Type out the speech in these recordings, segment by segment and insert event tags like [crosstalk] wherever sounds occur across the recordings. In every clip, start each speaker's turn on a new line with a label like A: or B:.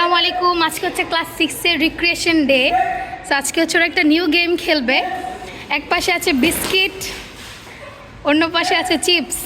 A: আসসালামু আলাইকুম। আজকে হচ্ছে ক্লাস সিক্সের রিক্রিয়েশন ডে তো আজকে হচ্ছে ওরা একটা নিউ গেম খেলবে। এক পাশে আছে বিস্কিট অন্য পাশে আছে চিপস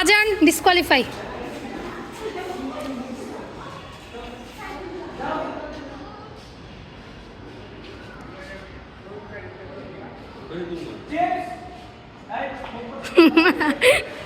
A: আজান ডিসকোয়ালিফাই এই [laughs]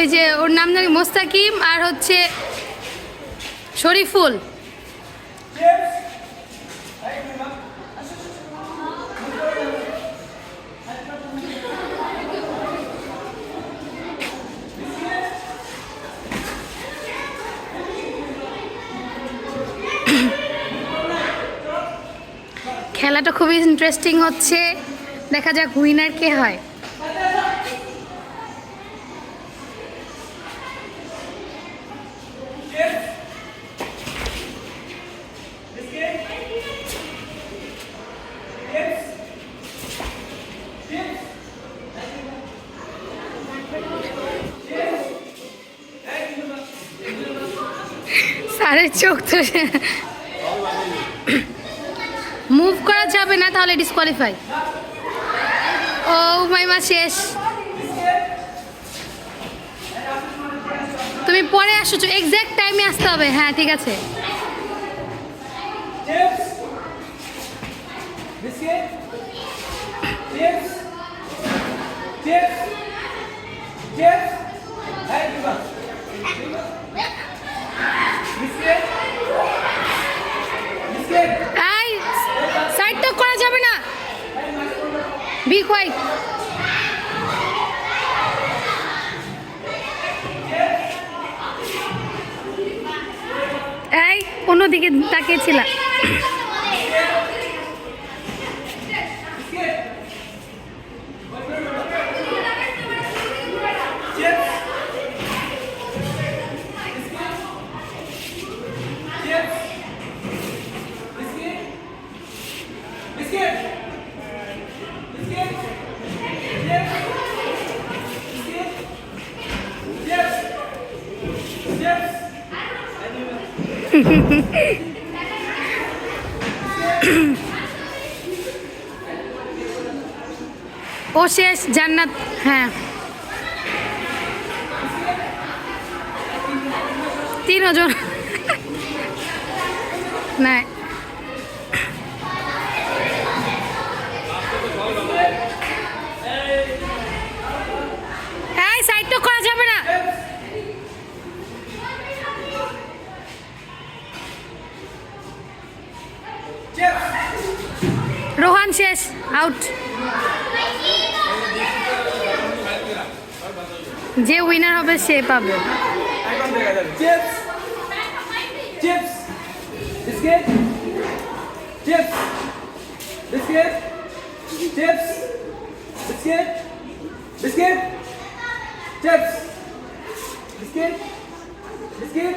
A: এই যে ওর নাম জানি মোস্তাকিম আর হচ্ছে শরীফুল। খেলাটা খুবই ইন্টারেস্টিং হচ্ছে। দেখা যাক উইনার কে হয়। স্যারের চোখ তো মুভ করা যাবে না তাহলে ডিসকোয়ালিফাই ও মাইমা শেষ। তুমি পরে আসো এক্স্যাক্ট টাইমে আসতে হবে। হ্যাঁ ঠিক আছে
B: Chips. Biscuit. Chips. Chips. Chips. Hey, give up. Biscuit. Biscuit.
A: এই সাইড তো করা যাবে না বি কোয়াইট এই অন্যদিকে তাকিয়েছিলাম
B: Chips. Chips. Biscuit. Biscuit. Biscuit. Chips. Biscuit. Chips. Chips. [coughs]
A: ও শেষ জান্নাত হ্যাঁ। তিনজন। [laughs] না শেষ আউট যে উইনার হবে সে পাবে.
B: Biscuit. Chips. Biscuit. Biscuit. Biscuit. Chips. Biscuit. Biscuit.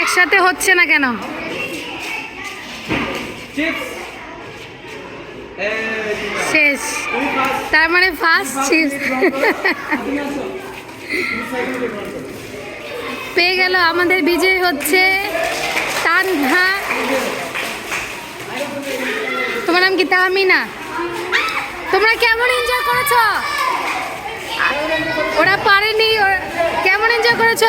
A: একসাথে হচ্ছে না কেন? শেষ। তার মানে ফার্স্ট চিপস পেয়ে গেল আমাদের বিজয় হচ্ছে তানহা। তোমার নাম কি তাহমিনা? তোমরা কেমন এনজয় করেছ? ওরা পারেনি কেমন এনজয় করেছ?